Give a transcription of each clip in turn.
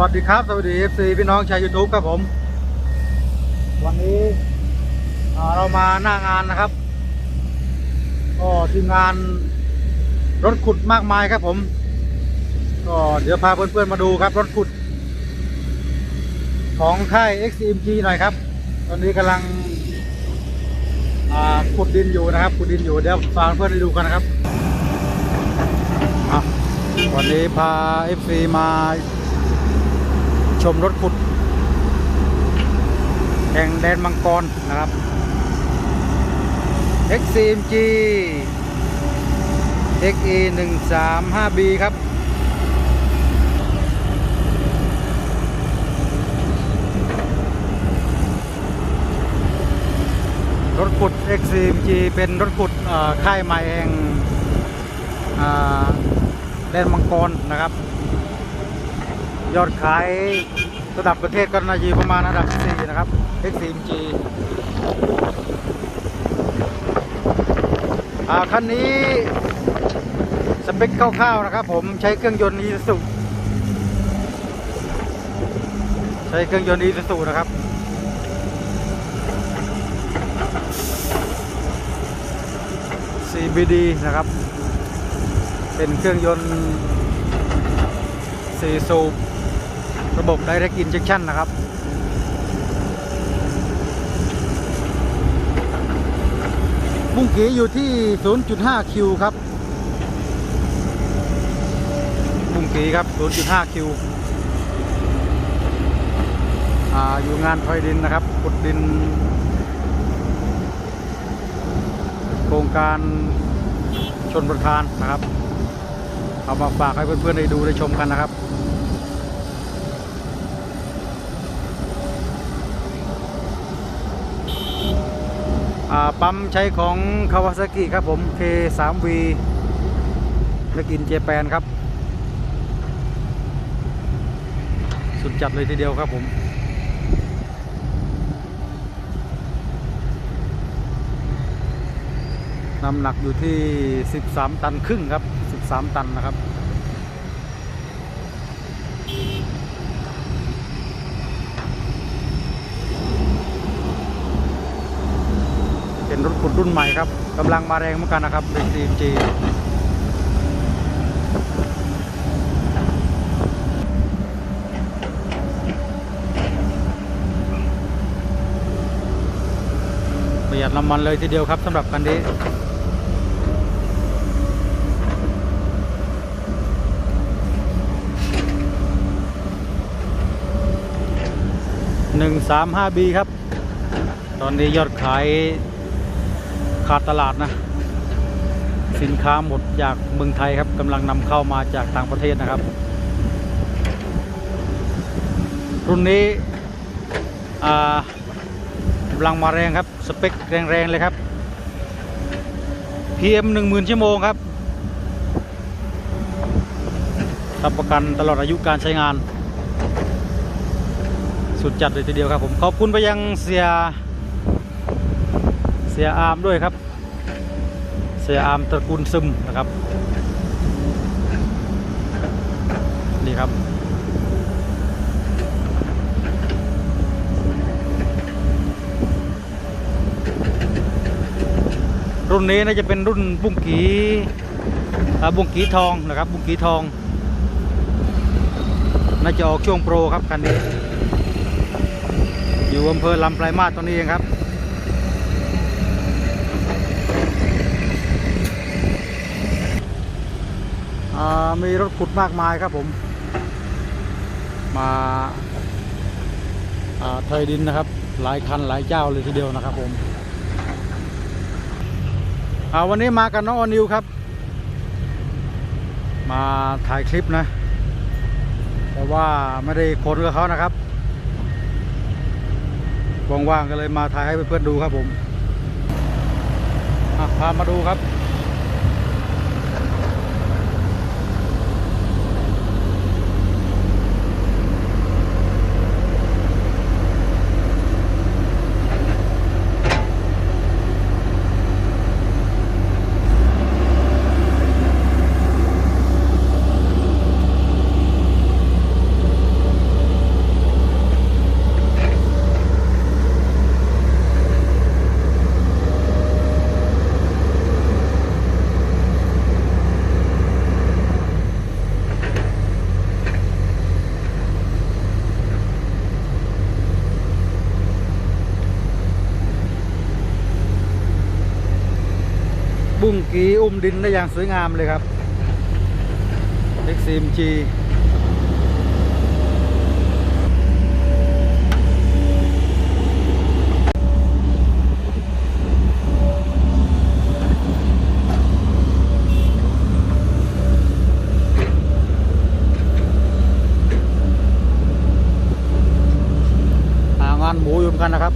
วัสดีครับ สวัสดี FC พี่น้องชาว YouTube ครับผม วันนี้เรามาหน้างานนะครับก็ทีมงานรถขุดมากมายครับผม ก็เดี๋ยวพาเพื่อนๆมาดูครับ รถขุด ของค่าย XMG หน่อยครับ ตอนนี้กำลังขุดดินอยู่นะครับขุดดินอยู่เดี๋ยวฟังเพื่อนให้ดูกันนะครับวันนี้พา FC มา ชมรถขุดแห่งแดนมังกรนะครับ XCMG XE 1 3 5 B ครับ รถขุด XCMG เป็นรถขุดค่ายใหม่แห่งแดนมังกรนะครับ ยอดขายระดับประเทศก็น่าจะประมาณระดับ 4 นะครับ X4MG อ่าคันนี้สเปคคร่าวๆนะครับ ผมใช้เครื่องยนต์อีซูใช้เครื่องยนต์อีซูนะครับ CBD นะครับ เป็นเครื่องยนต์4สูบ ระบบ Direct Injection นะครับ บุ้งกีอยู่ที่ 0.5 คิวครับ บุ้งกีครับ 0.5 คิวอ่าอยู่งานพลอยดินนะครับขุดดิน โครงการชนประทานนะครับ เอามาฝากให้เพื่อนๆได้ดูได้ชมกันนะครับ ปั๊มใช้ของคาวาซากิครับผม K3V นักอินเจแปนครับ สุดจัดเลยทีเดียวครับผมน้ำหนักอยู่ที่ 13 ตันครึ่งครับ 13 ตันนะครับ เป็นรถขุดรุ่นใหม่ครับกำลังมาแรงเหมือนกันนะครับเป็น CMG ประหยัดน้ำมันเลยทีเดียวครับสำหรับคันนี้หนึ่งสามห้าบีครับ ตอนนี้ยอดขาย ขาดตลาดนะ สินค้าหมดจากเมืองไทยครับกำลังนำเข้ามาจากต่างประเทศนะครับ รุ่นนี้อ่ากำลังมาแรงครับ สเปคแรงๆเลยครับ PM 10,000 ชั่วโมงครับรับประกันตลอดอายุการใช้งาน สุดจัดเลยทีเดียวครับผม ขอบคุณไปยังเสีย สียอาร์มด้วยครับ เสียอาร์มตระกูลซึมนะครับ นี่ครับ รุ่นนี้น่าจะเป็นรุ่นบุ้งกีบุ้งกีทองนะครับ บุ้งกีทอง น่าจะออกช่วงโปรครับคันนี้ อยู่อำเภอลำปลายมาสตรงนี้เองครับ มีรถขุดมากมายครับผม มาเทยดินนะครับ หลายคันหลายเจ้าเลยทีเดียวนะครับผมวันนี้มากับน้องอนิวครับ มาถ่ายคลิปนะ แต่ว่าไม่ได้คนกับเขานะครับว่างๆก็เลยมาถ่ายให้เพื่อนๆดูครับผมพามาดูครับ ดินได้อย่างสวยงามเลยครับ XCMG หางานหมูอยู่เหมือนกันนะครับ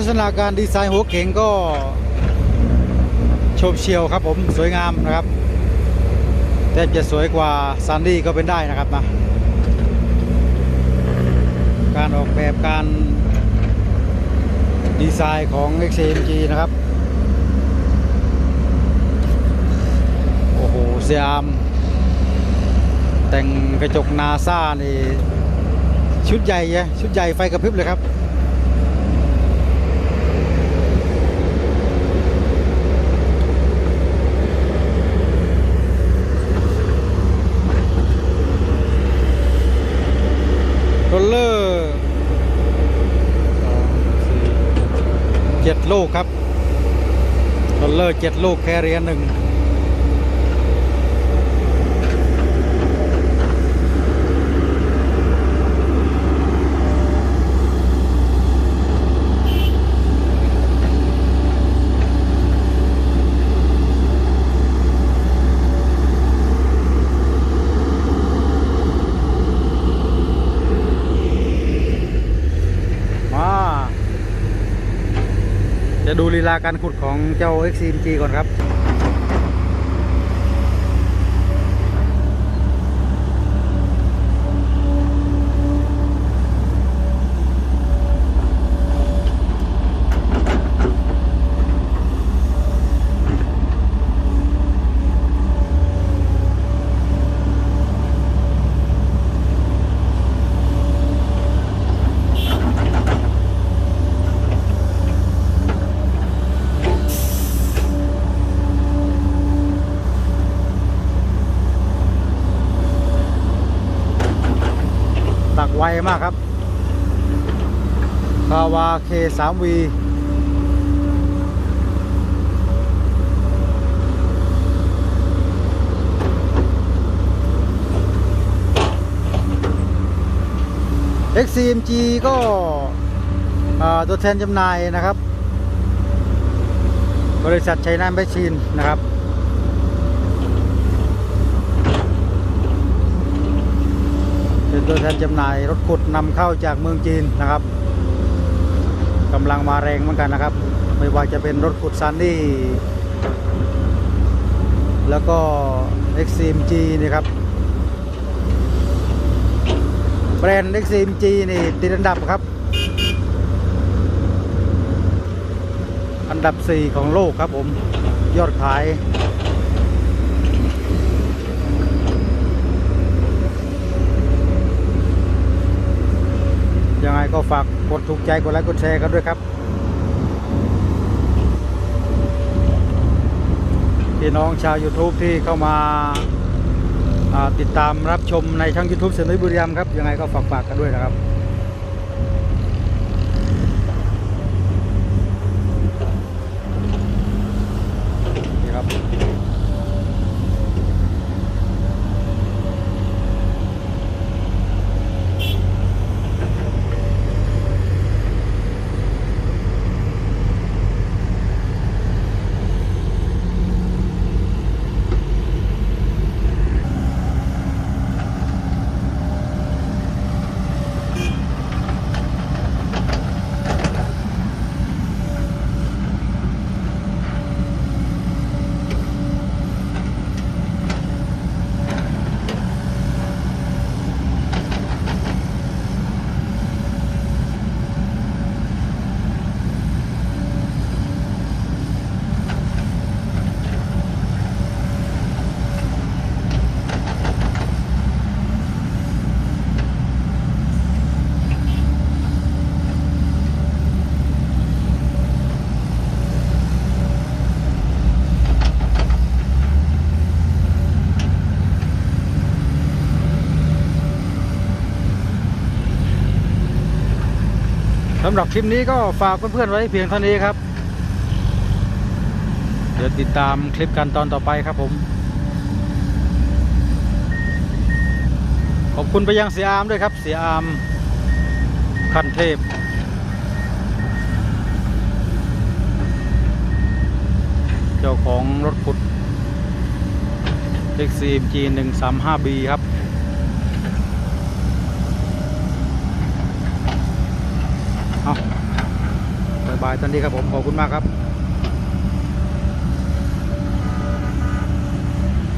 ลักษณะการดีไซน์หัวเข็งก็โฉบเฉียวครับผมสวยงามนะครับแต่จะสวยกว่าซันดี้ก็เป็นได้นะครับนะการออกแบบการดีไซน์ของ XMG นะครับ โอ้โหเซียมแต่งกระจกนาซ่านี่ ชุดใหญ่ชุดใหญ่ไฟกระพริบเลยครับ โรลเลอร์สองสี่เจ็ด ลูกครับโรลเลอร์เจ็ดลูกแคเรียหนึ่งมา จะดูลีลาการขุดของเจ้า XCMG ก่อนครับ มากครับคาวา K3V เ XCMG ก็อ่าตัวแทนจำหน่ายนะครับ บริษัทชัยนาทแมชชีนนะครับ เป็นตัวแทนจำหน่ายรถขุดนำเข้าจากเมืองจีนนะครับกำลังมาแรงเหมือนกันนะครับ ไม่ว่าจะเป็นรถขุดซันนี่แล้วก็ XCMG นี่ครับแบรนด์ XCMG นี่ติดอันดับครับ อันดับ 4 ของโลกครับผมยอดขาย ยังไงก็ฝากกดถูกใจกดไลค์กดแชร์กันด้วยครับ พี่น้องชาว YouTube ที่เข้ามาาติดตามรับชมในช่อง YouTube เสนุยบุรีรัมย์ครับ ยังไงก็ฝากฝากกันด้วยนะครับ สำหรับคลิปนี้ก็ฝากเพื่อนๆไว้เพียงเท่านี้ครับ เดี๋ยวติดตามคลิปกันตอนต่อไปครับผม ขอบคุณไปยังเสียอามด้วยครับ เสียอามคันเทพ เจ้าของรถขุด XCMG 135B ครับ เอาบายบายตอนนี้ครับผม ขอบคุณมากครับ